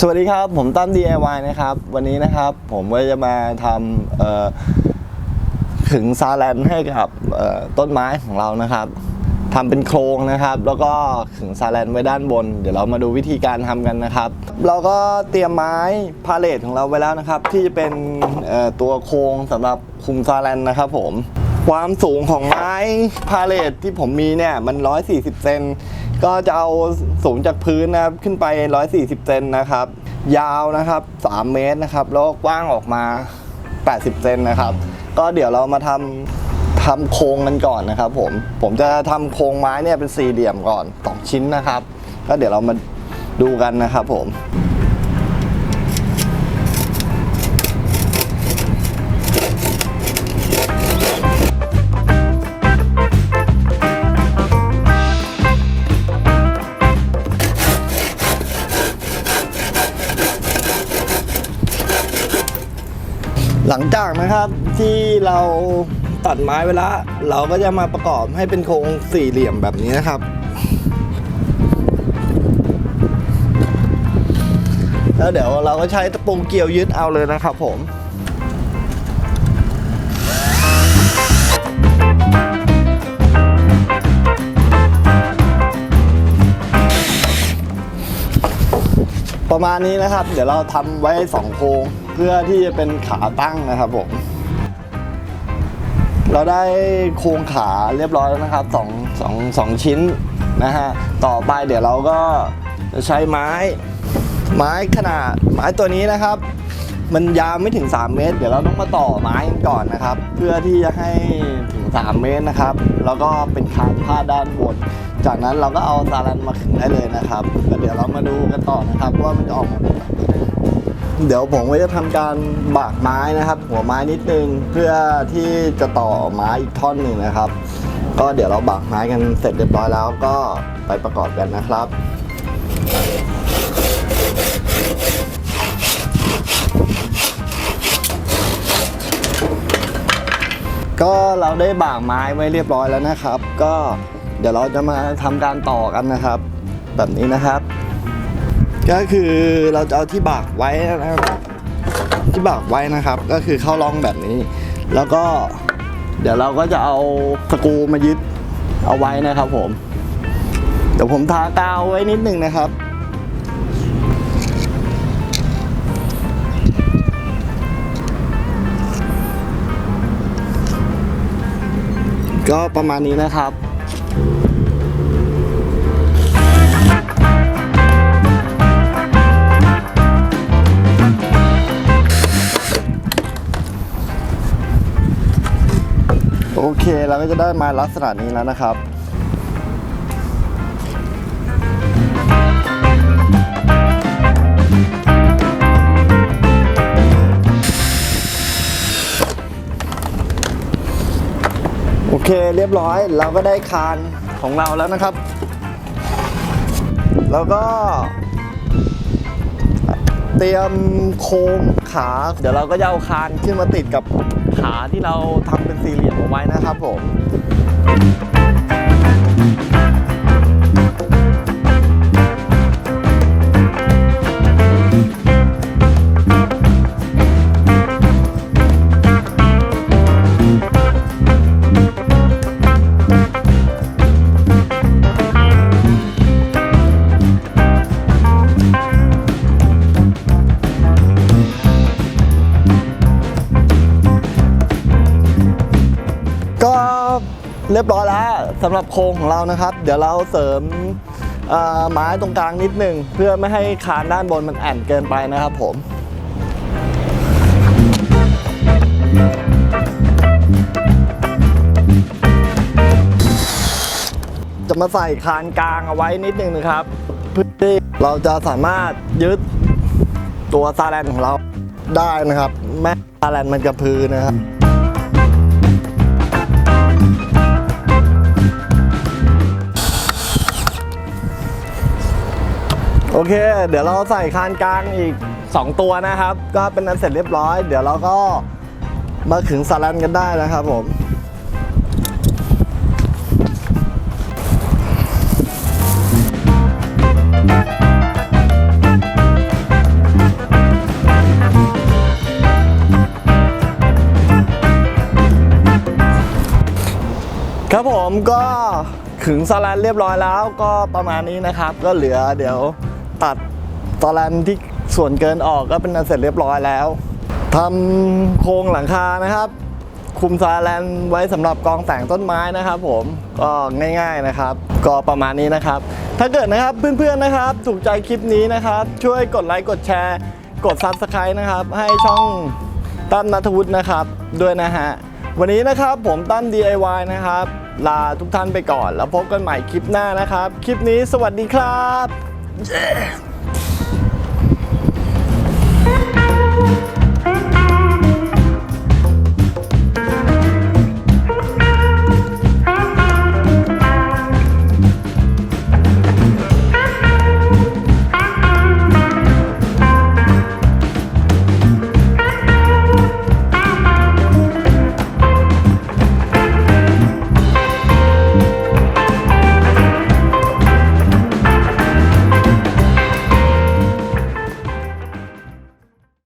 สวัสดีครับผมตั้ม DIY นะครับ วันนี้นะครับผมก็จะมาทำเอ่อขึงซาแลนให้กับต้นไม้ของเรานะครับทำเป็นโครงนะครับ แล้วก็ขึงซาแลนไว้ด้านบน เดี๋ยวเรามาดูวิธีการทำกันนะครับ เราก็เตรียมไม้พาเลทของเราไว้แล้วนะครับ ที่จะเป็นตัวโครงสำหรับคุมซาแลนนะครับผมความสูงของไม้พาเลทที่ผมมีเนี่ยมัน 140 เซน ก็จะเอาสูงจากพื้นนะครับขึ้นไป 140 เซนนะครับ ยาวนะครับ 3 เมตรนะครับ แล้วกว้างออกมา 80 เซนนะครับ ก็เดี๋ยวเรามาทำทำโครงกันก่อนนะครับ ผม ผมจะทำโครงไม้เนี่ยเป็นสี่เหลี่ยมก่อน 2 ชิ้นนะครับ ก็เดี๋ยวเรามาดูกันนะครับผม หลังจากนะครับที่เราตัดไม้ไว้ล้วเราก็จะมาประกอบให้เป็นโครงสี่เหลี่ยมแบบนี้นะครับ แล้วเดี๋ยวเราก็ใช้ตะปูเกี่ยวยึดเอาเลยนะครับผมประมาณนี้นะครับ เดี๋ยวเราทำไว้สองโครง เพื่อที่จะเป็นขาตั้งนะครับผม เราได้โครงขาเรียบร้อยแล้วนะครับสองสองสองชิ้นนะฮะ ต่อไปเดี๋ยวเราก็จะใช้ไม้ ไม้ขนาดไม้ตัวนี้นะครับ มันยาวไม่ถึง 3 เมตร เดี๋ยวเราต้องมาต่อไม้กันก่อนนะครับ เพื่อที่จะให้ถึง 3 เมตรนะครับ แล้วก็เป็นคานผ้าด้านบน จากนั้นเราก็เอาซาลันมาขึงได้เลยนะครับ เดี๋ยวเรามาดูกันต่อนะครับว่ามันจะออกมาเป็นแบบไหน เดี๋ยวผมก็จะทำการบากไม้นะครับ หัวไม้นิดนึงเพื่อที่จะต่อไม้อีกท่อนหนึ่งนะครับ ก็เดี๋ยวเราบากไม้กันเสร็จเรียบร้อยแล้วก็ไปประกอบกันนะครับก็เราได้บากไม้ไว้เรียบร้อยแล้วนะครับ ก็เดี๋ยวเราจะมาทำการต่อกันนะครับ แบบนี้นะครับ ก็คือเราจะเอาที่บากไว้นะครับ ที่บากไว้นะครับ ก็คือเข้าร่องแบบนี้ แล้วก็เดี๋ยวเราก็จะเอาสกรูมายึดเอาไว้นะครับผม เดี๋ยวผมทากาวไว้นิดนึงนะครับก็ประมาณนี้นะครับ เคเราก็จะได้มาลักษณะนี้แล้วนะครับโอเคเรียบร้อยเราก็ได้คานของเราแล้วนะครับ แล้วก็ เตรียมโครงขา เดี๋ยวเราก็จะเอาคานขึ้นมาติดกับ ขาที่เราทำเป็นสี่เหลี่ยมเอาไว้นะครับผม เรียบร้อยแล้วสำหรับโครงของเรานะครับ เดี๋ยวเราเสริมไม้ตรงกลางนิดหนึ่งเพื่อไม่ให้คานด้านบนมันแอ่นเกินไปนะครับผมจะมาใส่คานกลางเอาไว้นิดนึงนะครับเพื่อที่เราจะสามารถยึดตัวซาแลนของเราได้นะครับ แม่ซาแลนมันกระพือนะครับ โอเค เดี๋ยวเราใส่คานกลางอีก 2 ตัวนะครับ ก็เป็นอันเสร็จเรียบร้อย เดี๋ยวเราก็มาขึงสารันกันได้นะครับผมครับผมก็ขึงสแลนเรียบร้อยแล้วก็ประมาณนี้นะครับ ก็เหลือเดี๋ยว ตัดสแลนที่ส่วนเกินออกก็เป็นอันเสร็จเรียบร้อยแล้วทำโครงหลังคานะครับ คุมสแลนไว้สำหรับกองแต่งต้นไม้นะครับ ผมก็ง่ายๆนะครับ ก็ประมาณนี้นะครับ ถ้าเกิดนะครับเพื่อนๆนะครับ ถูกใจคลิปนี้นะครับ ช่วยกดไลค์กดแชร์ กด Subscribe นะครับ ให้ช่องตั้มนัทวุฒินะครับ ด้วยนะฮะวันนี้นะครับผมตั้ม DIY นะครับ ลาทุกท่านไปก่อน แล้วพบกันใหม่คลิปหน้านะครับ คลิปนี้สวัสดีครับ Yeah.